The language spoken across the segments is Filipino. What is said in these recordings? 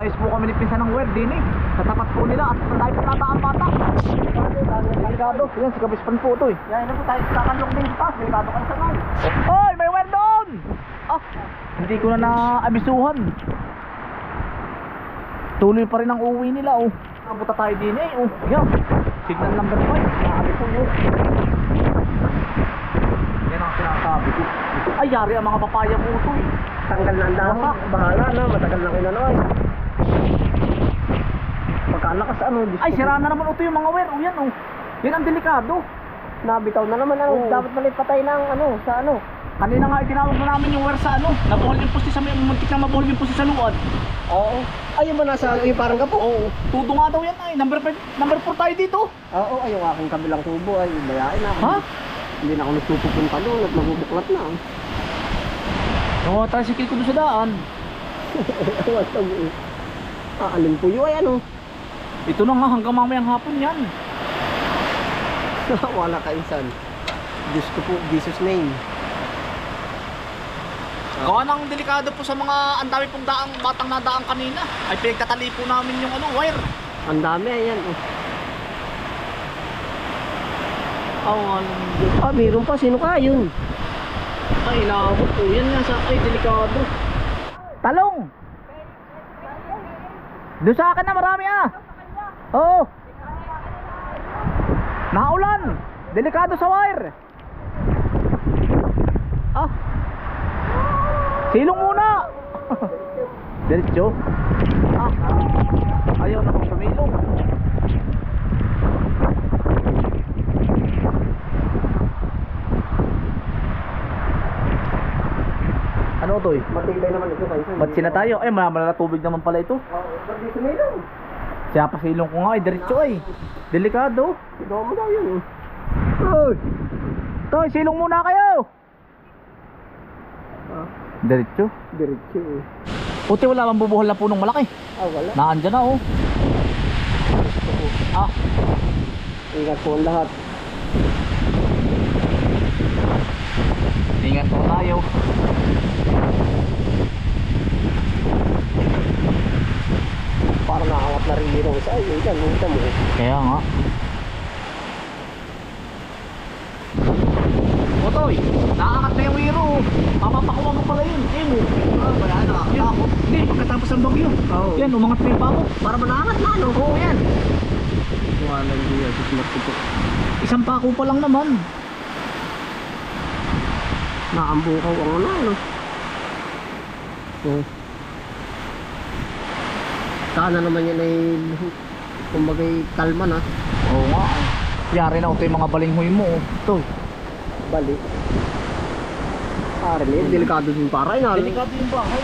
Ayos po kami ni Pinsan ng web din eh. Sa tapat po nila at tayo po nata ang bata. Delikado. Yan, si Kabispan po ito eh. Yan, ano po tayo sa kanlong din pa. Delikado kayo sa man. Hoy, may wire doon! Ah, hindi ko na naabisuhan. Tuloy pa rin ang uwi nila oh. Nabuta tayo din eh oh. Yan. Signal number 5. Naabi po oh. Yan ang sinasabi ko. Ay, yari ang mga papaya po ito eh. Tanggal na ang dahon. Bahala na, matagal na kinanoy. Pagkalakas ano, Ay, sira na naman ito yung mga wire. Oh, yan oh. Yan ang delikado. Nabitaw na naman ano. Oo. Dapat mali patay ng ano, sa ano. Kanina nga itinawag na namin yung wire sa ano. Nabuhol yung pusti sa may muntik na mabuhol yung pusti sa luwad. Oo. Ay, yung ba nasa, yung parang gapo? Oo. Tudo nga daw yan ay. Number 5, number 4 tayo dito. Oo, ay, yung aking kabilang tubo ay bayain na. Ha? Hindi na ako nagpupunta doon at magbubuklat na. Oo, tricycle ko doon sa daan. The Ah, yun ay ano. Ito na nga hanggang mamayang hapon yan. Wala ka insan. Diyos ko po, Jesus name. Gawa ng delikado po sa mga ang dami pong daang batang nadaang kanina. Ay pinagtatali po namin yung ano, wire. Ang dami, ayan. Oh. Oh, Ah, meron pa. Sino ka yun? ay inaabot po yan nga sa ay delikado. Doon sa akin na marami ah. Oo. Naulan. Delikado sa wire. Ah. Silong muna. Diretso. Ah. Ayaw na kong sumilong. Ano to eh? Matibay naman ito, kaisan. Ba't sina tayo? Ay, malaman na tubig naman pala ito. Oo, ba't di sumilong? Siya pa silong ko nga, ay diretso ay. Delikado. Ikaw mo daw yun. Uy! Toy, silong muna kayo! Ah, Diretso. diretso eh. Puti wala bang bubuhol na punong malaki. Ah, wala. Naandyan na oh. Ah, Ingat po ang lahat. ingat po tayo. Parang nakakawat na rin dito sa iyo. Yan, kita mo. Kaya nga. Otoy, nakakat na yung wiro. Papapakuha mo pala yun. Eh mo. Ah, wala na. Yan. Hindi, pagkatapos ng bagyo. Oo. Yan, umangat na yung babo. Para manakat na, no? Oo, yan. Wala hindi yan. Susmat ko po. Isang pako pa lang naman. Naambukaw ang ano, ano. Oo. Sana naman yan ay kumbagay kalma na. Oo nga. Yari na ito yung mga balinghoy mo. oh. Ito. Bali. Pare niya, delikado din para. Ay, nalo. Delikado yung bahay.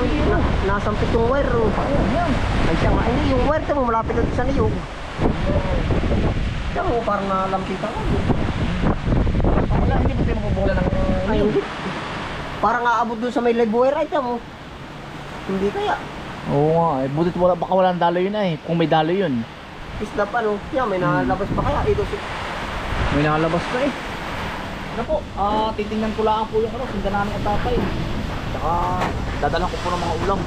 Ay, nasampit yung yung wire. Oh. Yan. Ay, siya nga. Ay, yung wire mo malapit na sa niyog. Siya mo, parang nalampitan ko. Wala, hindi mo tayo mabubuhala ng Ay, hindi. Parang aabot dun sa may live wire. Siya mo. Hindi kaya. Oo nga. Eh, butit wala, baka wala ng dalo yun eh. Kung may dalo yun. Isda pa, no? Siya, may nalabas pa kaya. Ito si... May nakalabas pa eh. Ano po, ah, titingnan ko lang po yung ano, sinda namin ang tatay. Tsaka, dadalan ko po ng mga ulam.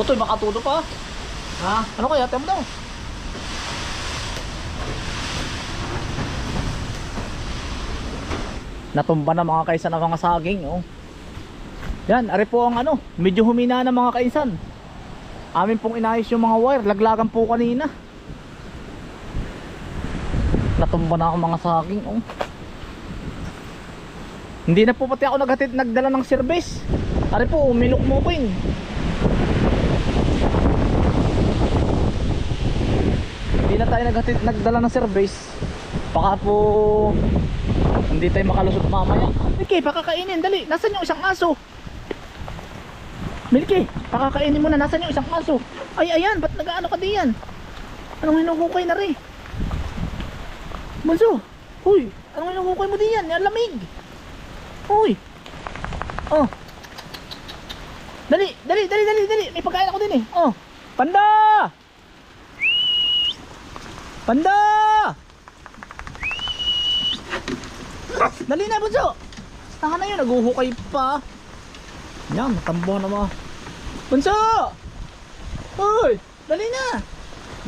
Otoy, baka tudo pa. Ha? Ano kaya? Temo daw. Natumba na mga kaisan ng mga saging, oh. Yan, ari po ang ano, medyo humina na mga kaisan. Amin pong inayos yung mga wire, laglagan po kanina. Natumba na ako mga saging, oh. Hindi na po pati ako naghatid, nagdala ng service. Ari po, yun. Hindi na tayo naghatid, nagdala ng service. Baka po hindi tayo makalusot mamaya. Milky, pakakainin, dali. Nasaan yung isang aso? Milky, pakakainin mo na. Nasaan yung isang aso? Ay, ayan, ba't nag-ano ka diyan? Anong hinuhukay na rin? Bunso, huy, anong hinuhukay mo diyan? Yan, lamig. Huy. Oh. Dali, dali, dali, dali, dali. May pagkain ako din eh. Oh. Panda! Panda! Dali na, bunso. Tahan na yun, naguhukay pa. Yan, matambo na mga. Bunso! Hoy! Dali na!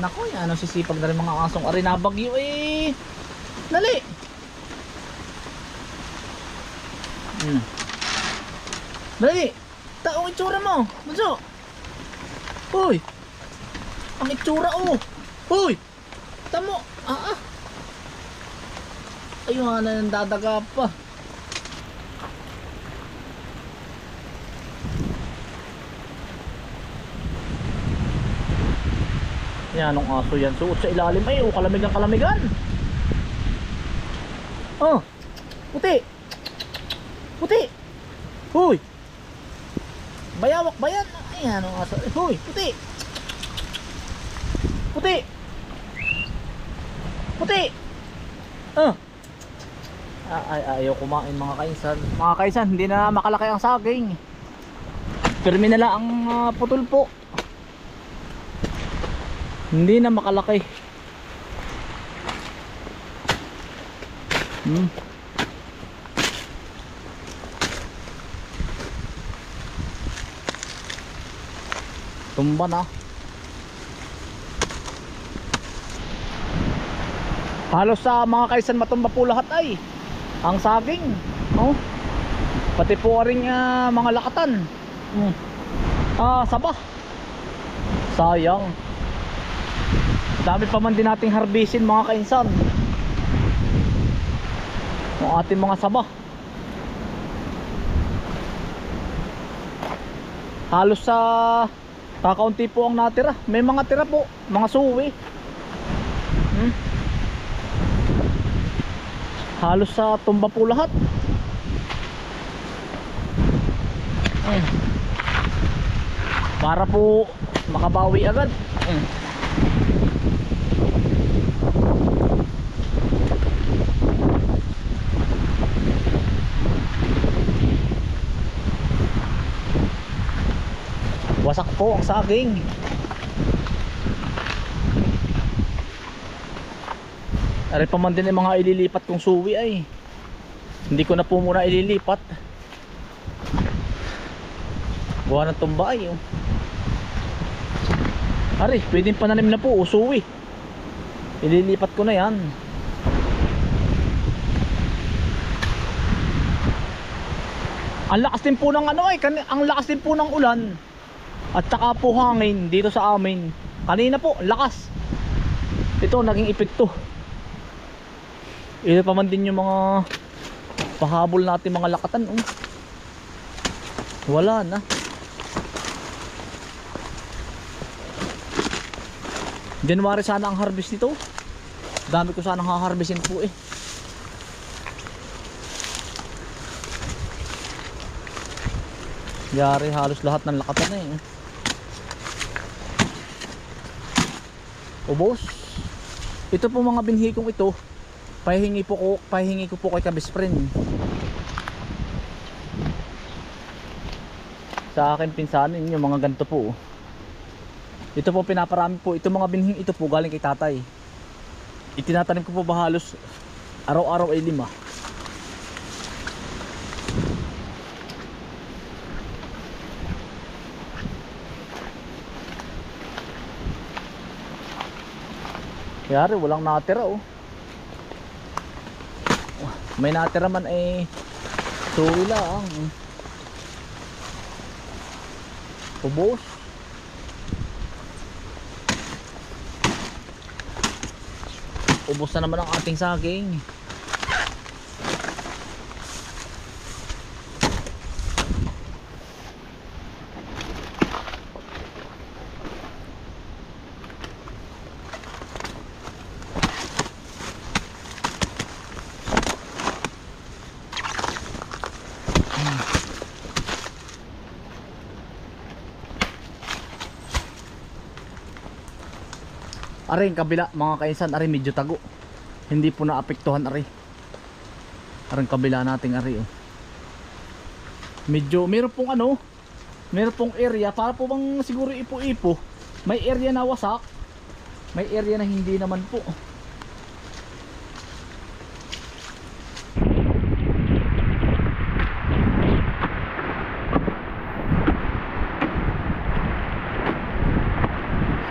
Naku, yan ano sisipag na rin mga asong arinabagyo eh. Dali! Hmm. Dali! Taong itsura mo! Bunso! Hoy! Ang itsura oh! Hoy! Tamo! Ah ah! Ayun nga na nang dadaga pa. Yan, anong aso yan? Suot sa ilalim ay, oh, kalamig ang kalamigan. Oh, puti. Puti. Huy. Bayawak ba yan? Ay, anong aso? Huy, puti. Puti. Puti. Oh. Ah, ay, ayaw kumain mga kainsan. Mga kainsan, hindi na makalaki ang saging. Pirmi na lang ang ah, putol po. Hindi na makalaki. Hmm. Tumba na. Halos sa mga kaisan matumba po lahat ay ang saging. Oh. Pati po ring ah, mga lakatan. Hmm. Ah, sabah. Sayang. Dami pa man din nating harbisin mga kainsan. Ang ating mga sabah. Halos sa kakaunti po ang natira. May mga tira po, mga suwi. Halos sa tumba po lahat. Hmm. Para po makabawi agad. Hmm. Wasak po ang saging. Ari pa man din yung mga ililipat kong suwi ay. Hindi ko na po muna ililipat. Buwan ng tumba ay. Oh. Ari, pwedeng pananim na po, oh, suwi. Ililipat ko na yan. Ang lakas din po ng ano ay, kan- ang lakas din po ng ulan. At saka po hangin dito sa amin. Kanina po, lakas. Ito, naging epekto. Ito pa man din yung mga pahabol natin mga lakatan. Oh. Wala na. January sana ang harvest nito. Dami ko sana haharvestin po eh. Yari halos lahat ng lakatan na eh. Ubos. Ito po mga binhi kong ito. Pahingi po ko, pahingi ko po kay kabis friend. Sa akin pinsanin yung mga ganito po. Ito po pinaparami po. Ito mga binhing ito po galing kay tatay. Itinatanim ko po ba halos araw-araw ay lima. Yari, walang natira oh. May natira man eh Suwi lang Ubos Ubos na naman ang ating saging Ari, yung kabila, mga kainsan, ari medyo tago. Hindi po naapektuhan ari. Arang kabila nating ari oh. Medyo meron pong ano, meron pong area para po bang siguro ipo-ipo. May area na wasak. May area na hindi naman po.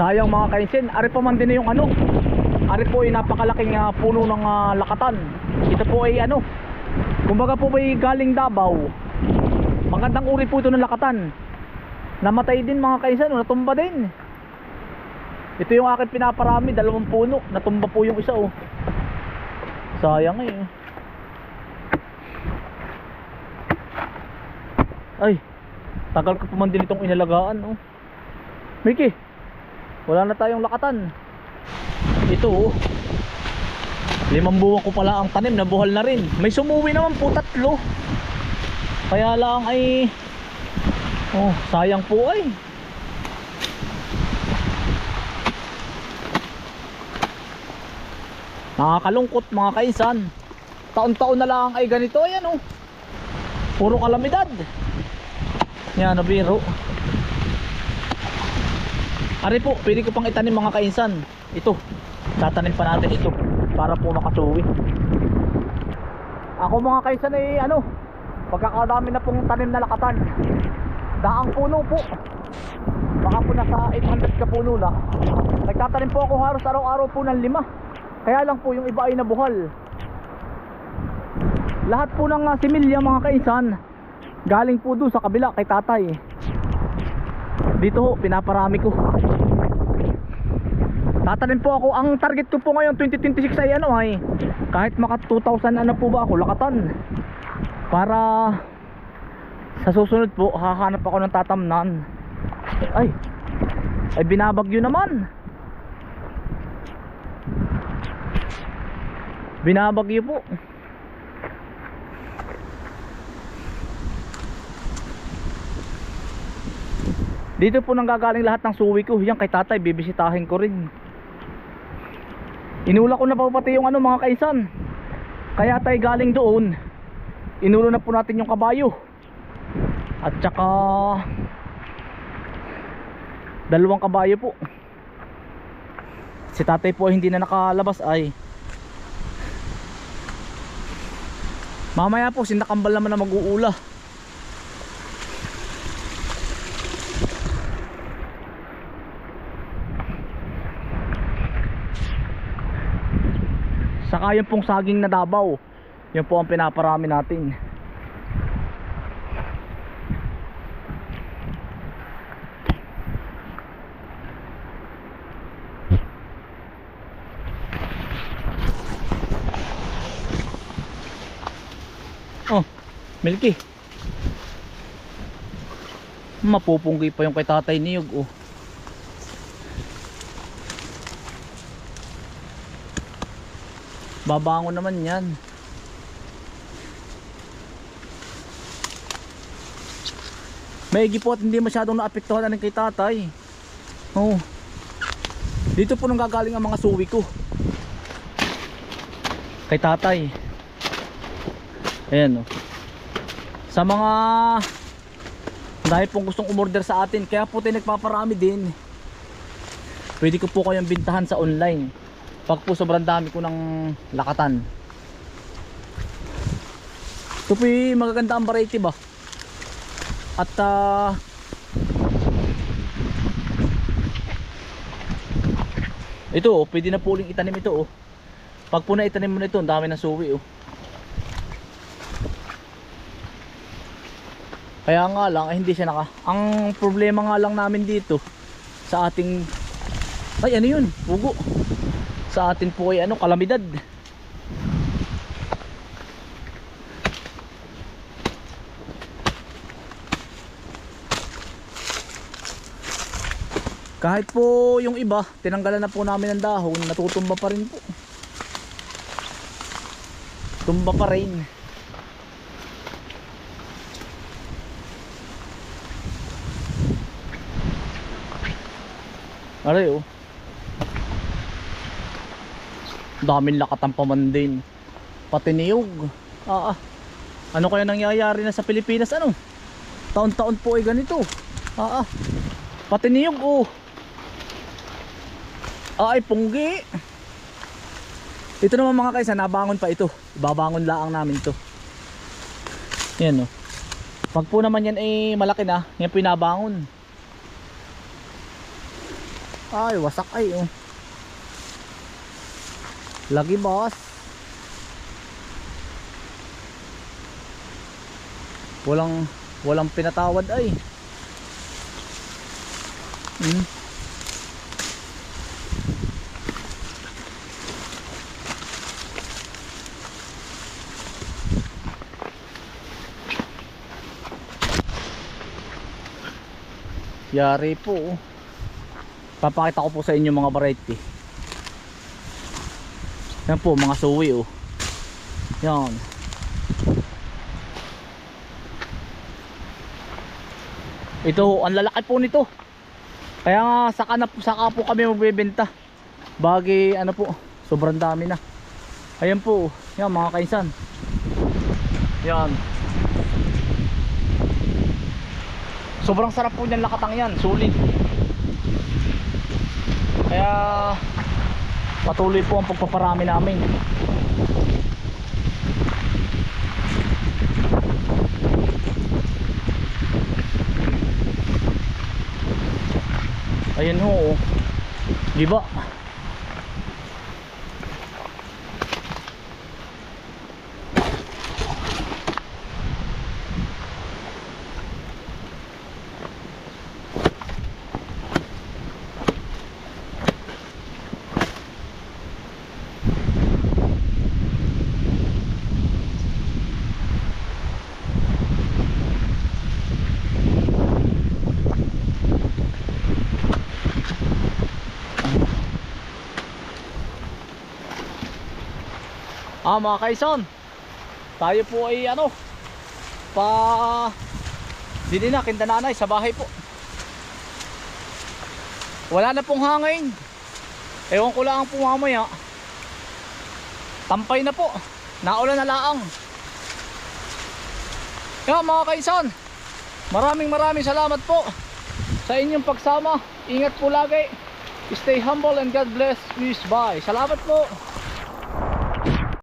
Sayang mga kainsin, ari pa man din yung ano. Ari po ay napakalaking ah, puno ng ah, lakatan. Ito po ay ano. Kumbaga po ay galing Davao. Magandang uri po ito ng lakatan. Namatay din mga kainsan, natumba din. Ito yung akin pinaparami, dalawang puno. Natumba po yung isa oh. Sayang eh. Ay, tagal ko pa man din itong inalagaan oh. Mickey, wala na tayong lakatan. Ito oh. Limang buwan ko pala ang tanim, nabuhal na rin. May sumuwi naman po tatlo. Kaya lang ay Oh, sayang po ay. Nakakalungkot mga kainsan. Taon-taon na lang ay ganito ayan oh. Puro kalamidad. Yan na biro. Ari po, pwede ko pang itanim mga kainsan. Ito. Tatanim pa natin ito para po makasuwi. Ako mga kainsan ay ano, pagkakadami na pong tanim na lakatan. Daang puno po. Baka po nasa 800 ka puno na. Nagtatanim po ako halos araw-araw po ng lima. Kaya lang po yung iba ay nabuhal. Lahat po ng uh, similya mga kainsan, galing po doon sa kabila kay tatay. Dito ho, pinaparami ko. Tatanim po ako, ang target ko po ngayon 2026 ay ano ay kahit maka 2,000 ano po ba ako, lakatan. Para sa susunod po, hahanap ako ng tatamnan. Ay, ay binabagyo naman. Binabagyo po. Dito po nanggagaling lahat ng suwi ko. Yan kay tatay, bibisitahin ko rin. Inula ko na po pati yung ano mga kaisan. Kaya tayo galing doon. Inulo na po natin yung kabayo. At saka dalawang kabayo po. Si tatay po hindi na nakalabas ay Mamaya po sinakambal naman na mag-uula. Saka yung pong saging na dabaw. Yun po ang pinaparami natin. Oh, Milky. Mapupunggi pa yung kay tatay niyog oh. Babangon naman yan. Maigi po at hindi masyadong naapektuhan na kay tatay. Oh. Dito po nang gagaling ang mga suwi ko. Kay tatay. Ayan oh. Sa mga dahil pong gustong umorder sa atin, kaya po tayo nagpaparami din. Pwede ko po kayong bintahan sa online. Pag po sobrang dami ko ng lakatan. Ito po magaganda ang variety ba? At ah ito oh, pwede na po uling itanim ito oh. Pag po na itanim mo na ito, ang dami na suwi oh. Kaya nga lang, eh, hindi siya naka. Ang problema nga lang namin dito sa ating ay ano yun, pugo. Sa atin po ay ano, kalamidad. Kahit po yung iba, tinanggalan na po namin ng dahon, natutumba pa rin po. Tumba pa rin. Aray oh. Daming lakatan pa man din. Pati niyog. Ah, ah. Ano kaya nangyayari na sa Pilipinas ano? Taon-taon po ay ganito. Ah, ah. Pati niyog oh. Ah, ay punggi. Ito naman mga kaysa, nabangon pa ito. Babangon laang namin to. Yan oh. Pag po naman yan ay malaki na, yan po yung nabangon. Ay, wasak ay oh. Lagi boss. Walang walang pinatawad ay. Hmm. Yari po. oh. Papakita ko po sa inyo mga variety. Yan po mga suwi oh. Yan. Ito, ang lalaki po nito. Kaya nga saka na saka po kami magbebenta. Bagi ano po, sobrang dami na. Ayan po, yan mga kainsan. Yan. Sobrang sarap po niyan lakatang yan, sulit. Kaya patuloy po ang pagpaparami namin. Ayun ho. oh. Di ba? Ah mga kaison Tayo po ay ano Pa Dili na kintananay sa bahay po. Wala na pong hangin. Ewan ko lang po mamaya. Tampay na po. Naulan na laang. Kaya mga kaison Maraming maraming salamat po Sa inyong pagsama. Ingat po lagi. Stay humble and God bless Peace bye. Salamat po